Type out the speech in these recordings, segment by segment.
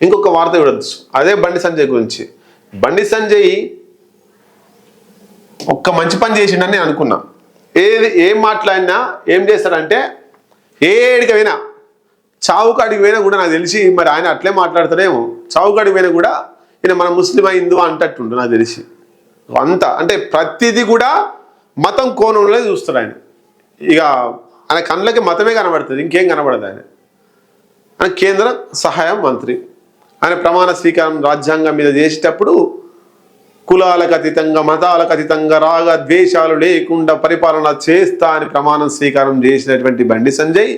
ఇంకొక వార్త చూడొచ్చు అదే బండి సంజయ్ గురించి. బండి సంజయ్ ఒక్క మంచి పని చేసిండని నేను అనుకున్నా. ఏది ఏం మాట్లాడినా ఏం చేస్తాడంటే ఏడికి పోయినా చావుకు అడిగి పోయినా కూడా నాకు తెలిసి మరి ఆయన అట్లే మాట్లాడతాడేమో. చావుకు అడిగి పోయినా కూడా ఈయన మన ముస్లిం హిందూ అంటట్టుండు నాకు తెలిసి. అంత అంటే ప్రతిదీ కూడా మతం కోణంలో చూస్తాడు ఆయన. ఇక ఆయన కళ్ళకి మతమే కనబడుతుంది ఇంకేం కనబడదు ఆయన. కేంద్ర సహాయ మంత్రి. ఆయన ప్రమాణ స్వీకారం రాజ్యాంగం మీద చేసేటప్పుడు కులాలకు అతీతంగా మతాలకు అతీతంగా రాగ ద్వేషాలు లేకుండా పరిపాలన చేస్తా అని ప్రమాణం స్వీకారం చేసినటువంటి బండి సంజయ్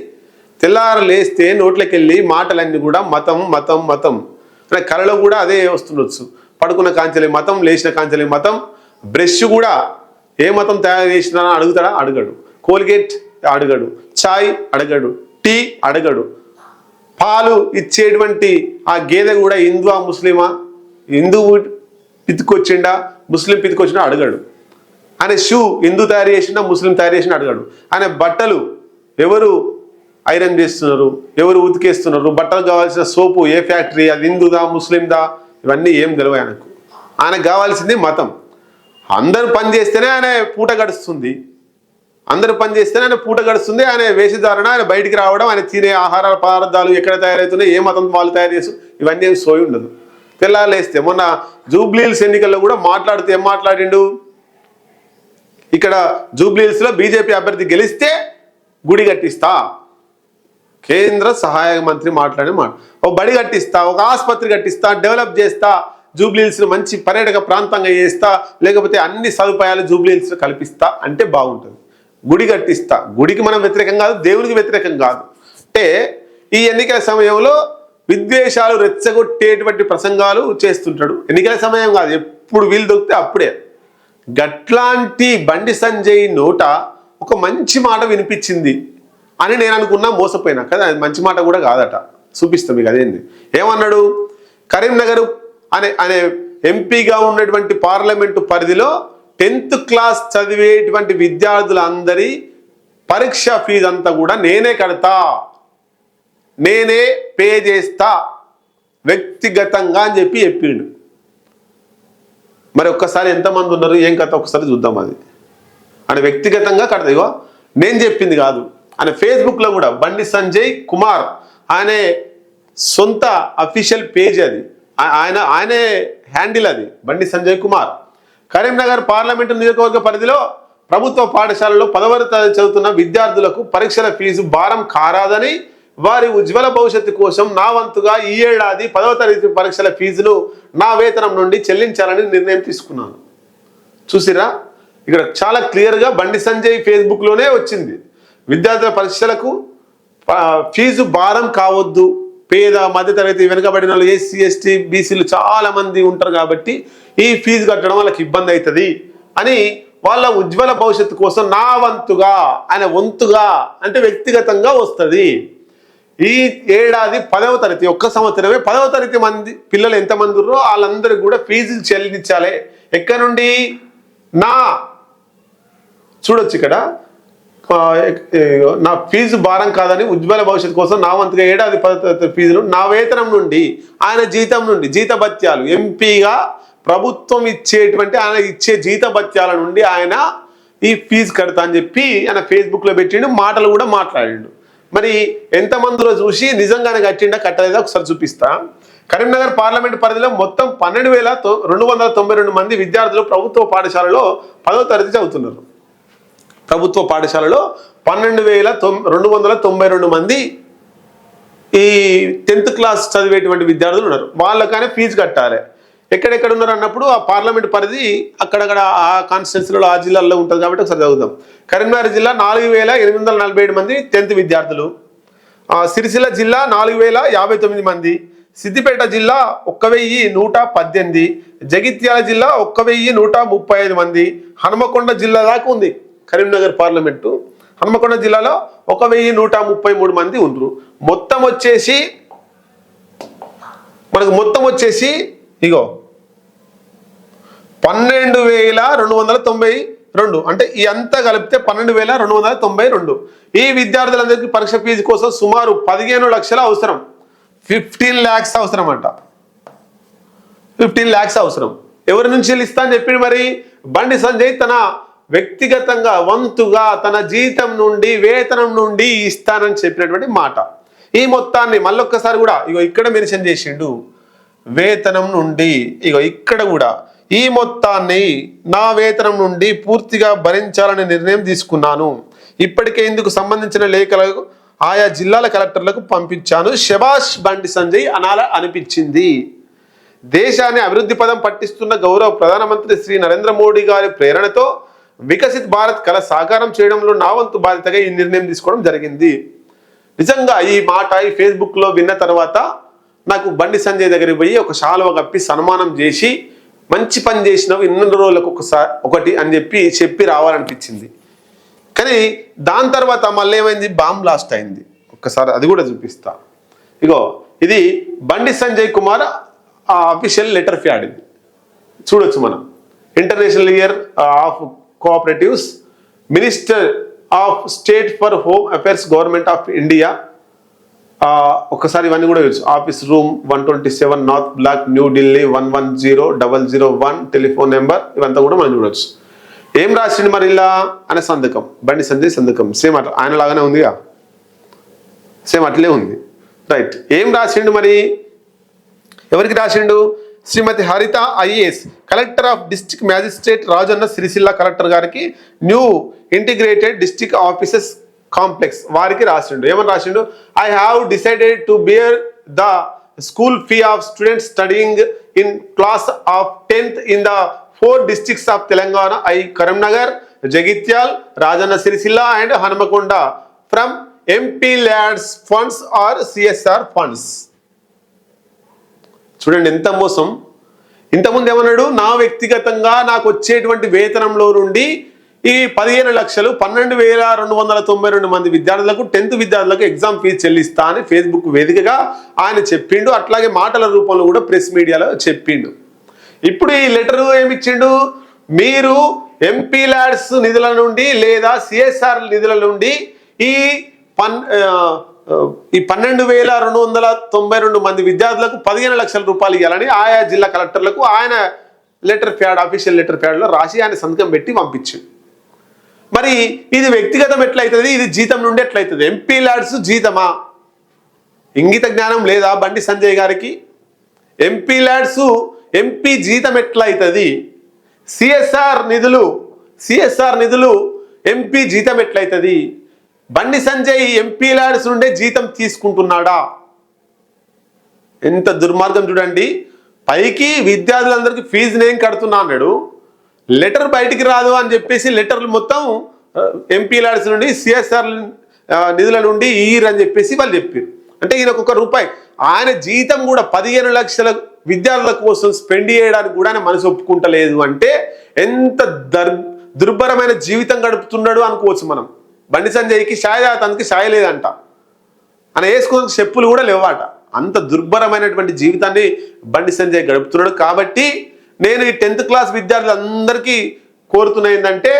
తెల్లార లేస్తే నోట్లకెళ్ళి మాటలన్నీ కూడా మతం మతం మతం. అంటే కళలో కూడా అదే వస్తుండొచ్చు. పడుకున్న కాంచెలి మతం లేచిన కాంచెలి మతం. బ్రష్ కూడా ఏ మతం తయారు చేసినా అడుగుతాడా? అడగడు. కోల్గేట్ అడగడు. చాయ్ అడగడు. టీ అడగడు. పాలు ఇచ్చేటువంటి ఆ గేదె కూడా హిందువా ముస్లిమా? హిందూ పితికొచ్చిండా? ముస్లిం పితుకొచ్చిండా? అడగడు. ఆయన షూ హిందూ తయారు చేసిండా? ముస్లిం తయారు చేసిండా? అడగడు. ఆయన బట్టలు ఎవరు ఐరన్ చేస్తున్నారు? ఎవరు ఉతికేస్తున్నారు? బట్టలు కావాల్సిన సోపు ఏ ఫ్యాక్టరీ? అది హిందూదా ముస్లిందా? ఇవన్నీ ఏం తెలియవు ఆయనకు. ఆయనకు కావాల్సింది మతం. అందరూ పని చేస్తేనే ఆయన పూట గడుస్తుంది. అందరూ పనిచేస్తేనే ఆయన పూట గడుస్తుంది ఆయన వేషధారణ ఆయన బయటికి రావడం ఆయన తినే ఆహార పదార్థాలు ఎక్కడ తయారవుతున్నాయి ఏ మతం వాళ్ళు తయారు చేసు ఇవన్నీ ఏమి సోయి ఉండదు. తెల్లాలేస్తే మొన్న జూబ్లీహిల్స్ ఎన్నికల్లో కూడా మాట్లాడితే ఏం మాట్లాడిండు? ఇక్కడ జూబ్లీహిల్స్లో బీజేపీ అభ్యర్థి గెలిస్తే గుడి కట్టిస్తా. కేంద్ర సహాయ మంత్రి మాట్లాడే మాట. ఒక బడి కట్టిస్తా ఒక ఆసుపత్రి కట్టిస్తా డెవలప్ చేస్తా జూబ్లీహిల్స్ మంచి పర్యాటక ప్రాంతంగా చేస్తా లేకపోతే అన్ని సదుపాయాలు జూబ్లీల్స్ కల్పిస్తా అంటే బాగుంటుంది. గుడి కట్టిస్తా. గుడికి మనం వ్యతిరేకం కాదు దేవునికి వ్యతిరేకం కాదు. అంటే ఈ ఎన్నికల సమయంలో విద్వేషాలు రెచ్చగొట్టేటువంటి ప్రసంగాలు చేస్తుంటాడు. ఎన్నికల సమయం కాదు ఎప్పుడు వీలు దొరికితే అప్పుడే. గట్లాంటి బండి సంజయ్ నోట ఒక మంచి మాట వినిపించింది అని నేను అనుకున్నా మోసపోయినా. కదా అది మంచి మాట కూడా కాదట. చూపిస్తాం మీకు అదేంది. ఏమన్నాడు? కరీంనగర్ అనే అనే ఎంపీగా ఉన్నటువంటి పార్లమెంటు పరిధిలో టెన్త్ క్లాస్ చదివేటువంటి విద్యార్థులందరి పరీక్ష ఫీజు అంతా కూడా నేనే కడతా. నేనే పే చేస్తా. వ్యక్తిగతంగా అని చెప్పి చెప్పిండు. మరి ఒక్కసారి ఎంతమంది ఉన్నారు? ఏం కథ? ఒకసారి చూద్దాం అది. అని వ్యక్తిగతంగా కడతా. ఇగో నేను చెప్పింది కాదు. ఆయన ఫేస్బుక్లో కూడా బండి సంజయ్ కుమార్ ఆయనే సొంత అఫీషియల్ పేజ్ అది. ఆయన ఆయనే హ్యాండిల్ అది బండి సంజయ్ కుమార్. కరీంనగర్ పార్లమెంటు నియోజకవర్గ పరిధిలో ప్రభుత్వ పాఠశాలలో పదవ తరగతి చదువుతున్న విద్యార్థులకు పరీక్షల ఫీజు భారం కారాదని వారి ఉజ్వల భవిష్యత్తు కోసం నా వంతుగా ఈ ఏడాది పదవ తరగతి పరీక్షల ఫీజును నా వేతనం నుండి చెల్లించాలని నిర్ణయం తీసుకున్నాను. చూసిరా? ఇక్కడ చాలా క్లియర్గా బండి సంజయ్ ఫేస్బుక్లోనే వచ్చింది. విద్యార్థుల పరీక్షలకు ఫీజు భారం కావద్దు. పేద మధ్యతరగతి వెనుకబడిన వాళ్ళు ఎస్సీ ఎస్టీ బీసీలు చాలామంది ఉంటారు కాబట్టి ఈ ఫీజు కట్టడం వాళ్ళకి ఇబ్బంది అవుతుంది అని వాళ్ళ ఉజ్వల భవిష్యత్తు కోసం నా వంతుగా ఆయన వంతుగా అంటే వ్యక్తిగతంగా వస్తుంది. ఈ ఏడాది పదవ తరగతి ఒక్క సంవత్సరమే పదవ తరగతి మంది పిల్లలు ఎంతమంది ఉన్నారో వాళ్ళందరికీ కూడా ఫీజులు చెల్లించాలి. ఎక్కడ నుండి? నా. చూడొచ్చు ఇక్కడ. నా ఫీజు భారం కాదని ఉజ్వల భవిష్యత్తు కోసం నా వంతుగా ఏడాది పదవ తరగతి ఫీజులు నా వేతనం నుండి ఆయన జీతం నుండి జీతభత్యాలు. ఎంపీగా ప్రభుత్వం ఇచ్చేటువంటి ఆయన ఇచ్చే జీతభత్యాల నుండి ఆయన ఈ ఫీజు కడతా అని చెప్పి ఆయన ఫేస్బుక్లో పెట్టిండు మాటలు కూడా మాట్లాడిండు. మరి ఎంతమందిలో చూసి నిజంగానే కట్టిండా కట్టలేదా? ఒకసారి చూపిస్తా. కరీంనగర్ పార్లమెంట్ పరిధిలో మొత్తం పన్నెండు వేల తొ- రెండు వందల తొంభై రెండు మంది విద్యార్థులు ప్రభుత్వ పాఠశాలలో పదో తరగతి చదువుతున్నారు. ప్రభుత్వ పాఠశాలలో పన్నెండు వేల రెండు వందల తొంభై రెండు మంది ఈ టెన్త్ క్లాస్ చదివేటువంటి విద్యార్థులు ఉన్నారు. వాళ్ళకనే ఫీజు కట్టాలి. ఎక్కడెక్కడ ఉన్నారు అన్నప్పుడు ఆ పార్లమెంట్ పరిధి అక్కడక్కడ ఆ కాన్స్టిట్యున్సీలో ఆ జిల్లాల్లో ఉంటుంది కాబట్టి ఒకసారి చదువుదాం. కరీంనగర్ జిల్లా నాలుగు వేల ఎనిమిది వందల నలభై ఏడు మంది టెన్త్ విద్యార్థులు. సిరిసిల్ల జిల్లా నాలుగు వేల యాభై తొమ్మిది మంది. సిద్దిపేట జిల్లా ఒక్క వెయ్యి నూట పద్దెనిమిది. జగిత్యాల జిల్లా ఒక్క వెయ్యి నూట ముప్పై ఐదు మంది. హనుమకొండ జిల్లా దాకా ఉంది. కరీంనగర్ పార్లమెంటు హన్మకొండ జిల్లాలో ఒక వెయ్యి నూట ముప్పై మూడు మంది ఉండరు. మొత్తం వచ్చేసి మనకు మొత్తం వచ్చేసి ఇగో పన్నెండు వేల రెండు వందల తొంభై రెండు. అంటే ఈ అంతా కలిపితే పన్నెండు వేల రెండు వందల తొంభై రెండు. ఈ విద్యార్థులందరికీ పరీక్ష ఫీజు కోసం సుమారు పదిహేను లక్షల అవసరం. ఫిఫ్టీన్ ల్యాక్స్ అవసరం అంట. ఫిఫ్టీన్ ల్యాక్స్ అవసరం. ఎవరి నుంచి వెళ్ళి ఇస్తా అని చెప్పింది మరి? బండి సంజయ్ తన వ్యక్తిగతంగా వంతుగా తన జీతం నుండి వేతనం నుండి ఇస్తానని చెప్పినటువంటి మాట. ఈ మొత్తాన్ని మళ్ళొక్కసారి కూడా ఇగో ఇక్కడ మెన్షన్ చేసిండు. వేతనం నుండి ఇగో ఇక్కడ కూడా ఈ మొత్తాన్ని నా వేతనం నుండి పూర్తిగా భరించాలనే నిర్ణయం తీసుకున్నాను. ఇప్పటికే ఇందుకు సంబంధించిన లేఖలకు ఆయా జిల్లాల కలెక్టర్లకు పంపించాను. శభాష్ బండి సంజయ్ అనాల అనిపించింది. దేశాన్ని అభివృద్ధి పదం పట్టిస్తున్న గౌరవ ప్రధానమంత్రి శ్రీ నరేంద్ర మోడీ గారి ప్రేరణతో వికసిత్ భారత్ కళ సాకారం చేయడంలో నా వంతు బాధ్యతగా ఈ నిర్ణయం తీసుకోవడం జరిగింది. నిజంగా ఈ మాట ఈ ఫేస్బుక్లో విన్న తర్వాత నాకు బండి సంజయ్ దగ్గరికి పోయి ఒక శాలువ కప్పి సన్మానం చేసి మంచి పని చేసినవి ఇన్ని రోజులకు ఒకసారి ఒకటి అని చెప్పి చెప్పి రావాలనిపించింది. కానీ దాని తర్వాత మళ్ళీ ఏమైంది? బాంబ్ బ్లాస్ట్ అయింది. ఒక్కసారి అది కూడా చూపిస్తా. ఇగో ఇది బండి సంజయ్ కుమార్ ఆ అఫీషియల్ లెటర్ ఫ్యాడ్ ఇది. చూడొచ్చు మనం. International year of cooperatives minister of state for home affairs government of India ఒకసారి ఇవన్నీ కూడా తెలుసు. Office room one twenty seven north block new Delhi one one zero double zero one telephone number ఇవంతా కూడా మనం చూడవచ్చు ఏం రాసిండు మరి ఇలా? అనే సంతకం. బండి సంజయ్ సంతకం. సేమ్ అట్లా. ఆయన లాగానే ఉందిగా సేమ్ అట్లే ఉంది. రైట్ ఏం రాసిండు మరి? ఎవరికి రాసిండు? Shrimati Haritha IAS collector of district magistrate Rajanna Sircilla collector గారికి new integrated district offices complex వారికి రాసిండు. ఏమని రాసిండు? I have decided to bear the school fee of students studying in class of tenth in the four districts of Telangana I Karimnagar Jagtial Rajanna Sircilla and Hanumakonda from MP LADS funds or CSR funds చూడండి ఎంత మోసం. ఇంతకుముందు ఏమన్నాడు? నా వ్యక్తిగతంగా నాకు వచ్చేటువంటి వేతనంలో నుండి ఈ పదిహేను లక్షలు పన్నెండు వేల రెండు వందల తొంభై రెండు మంది విద్యార్థులకు టెన్త్ విద్యార్థులకు ఎగ్జామ్ ఫీజు చెల్లిస్తా అని ఫేస్బుక్ వేదికగా ఆయన చెప్పిండు. అట్లాగే మాటల రూపంలో కూడా ప్రెస్ మీడియాలో చెప్పిండు. ఇప్పుడు ఈ లెటర్ ఏమిచ్చిండు? మీరు ఎంపీ ల్యాడ్స్ నిధుల నుండి లేదా సిఎస్ఆర్ నిధుల నుండి ఈ పన్ ఈ పన్నెండు వేల రెండు వందల తొంభై రెండు మంది విద్యార్థులకు పదిహేను లక్షల రూపాయలు ఇవ్వాలని ఆయా జిల్లా కలెక్టర్లకు ఆయన లెటర్ ప్యాడ్ అఫీషియల్ లెటర్ ప్యాడ్లో రాసి ఆయన సంతకం పెట్టి పంపించింది మరి ఇది వ్యక్తిగతం ఎట్లయితుంది? ఇది జీతం నుండి ఎట్లయితుంది? ఎంపీ ల్యాడ్స్ జీతమా? ఇంగిత జ్ఞానం లేదా? బండి సంజయ్ గారికి ఎంపీ ల్యాడ్స్ ఎంపీ జీతం ఎట్లయితుంది? సిఎస్ఆర్ నిధులు సిఎస్ఆర్ నిధులు ఎంపీ జీతం ఎట్లయితుంది? బండి సంజయ్ ఎంపీ ల్యాడ్స్ నుండే జీతం తీసుకుంటున్నాడా? ఎంత దుర్మార్గం చూడండి. పైకి విద్యార్థులందరికీ ఫీజు నేను కడుతున్నా అన్నాడు. లెటర్ బయటికి రాదు అని చెప్పేసి లెటర్లు మొత్తం ఎంపీ ల్యాడ్స్ నుండి సిఎస్ఆర్ నిధుల నుండి ఈర్ అని చెప్పేసి వాళ్ళు చెప్పారు. అంటే ఈయన ఒక రూపాయి. ఆయన జీతం కూడా పదిహేను లక్షల విద్యార్థుల కోసం స్పెండ్ చేయడానికి కూడా ఆయన మనసు ఒప్పుకుంటలేదు. అంటే ఎంత దర్ దుర్భరమైన జీవితం గడుపుతున్నాడు అనుకోవచ్చు మనం. బండి సంజయ్కి షాయజాతానికి తనకి షాయ లేదంట. ఆయన వేసుకున్న చెప్పులు కూడా లేవాట. అంత దుర్భరమైనటువంటి జీవితాన్ని బండి సంజయ్ గడుపుతున్నాడు. కాబట్టి నేను ఈ టెన్త్ క్లాస్ విద్యార్థులందరికీ కోరుతున్న ఏంటంటే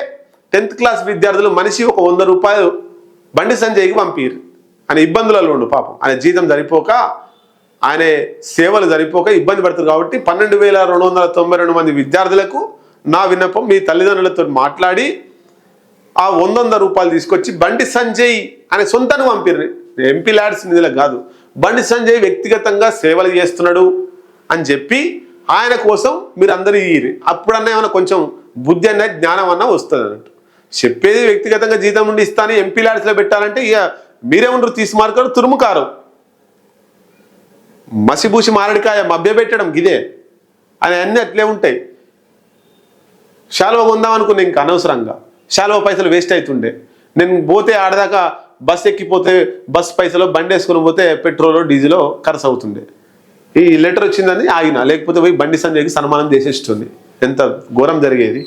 టెన్త్ క్లాస్ విద్యార్థులు మనిషి ఒక వంద రూపాయలు బండి సంజయ్కి పంపిరు. ఆయన ఇబ్బందులలో ఉండు పాపం. ఆయన జీతం సరిపోక ఆయన సేవలు సరిపోక ఇబ్బంది పడుతుంది కాబట్టి పన్నెండు వేల రెండు వందల తొంభై రెండు మంది విద్యార్థులకు నా విన్నపం మీ తల్లిదండ్రులతో మాట్లాడి ఆ వంద రూపాయలు తీసుకొచ్చి బండి సంజయ్ అనే సొంతను పంపిరు ఎంపీ ల్యాడ్స్ నిధులకు కాదు. బండి సంజయ్ వ్యక్తిగతంగా సేవలు చేస్తున్నాడు అని చెప్పి ఆయన కోసం మీరు అందరూ ఇయ్యి అప్పుడన్నా ఏమైనా కొంచెం బుద్ధి అన్న జ్ఞానం అన్న వస్తుంది అన్నట్టు చెప్పేది వ్యక్తిగతంగా జీతం ఉండి ఇస్తాను ఎంపీ ల్యాడ్స్లో పెట్టాలంటే ఇక మీరేమంటారు తీసుమార్కారు తురుముకారు. మసిబూసి మారడికాయ మభ్య పెట్టడం గిదే. అని అన్నీ అట్లే ఉంటాయి. శాలువ కొందాం అనుకున్నా ఇంకా అనవసరంగా. శాలువ పైసలు వేస్ట్ అవుతుండే నేను పోతే ఆడదాకా బస్ ఎక్కిపోతే బస్ పైసలు బండి వేసుకుని పోతే పెట్రోల్ డీజిల్ ఖర్చు అవుతుండే. ఈ లెటర్ వచ్చిందని ఆగిన. లేకపోతే పోయి బండి సంజయ్కి సన్మానం చేసేస్తుంది. ఎంత ఘోరం జరిగేది.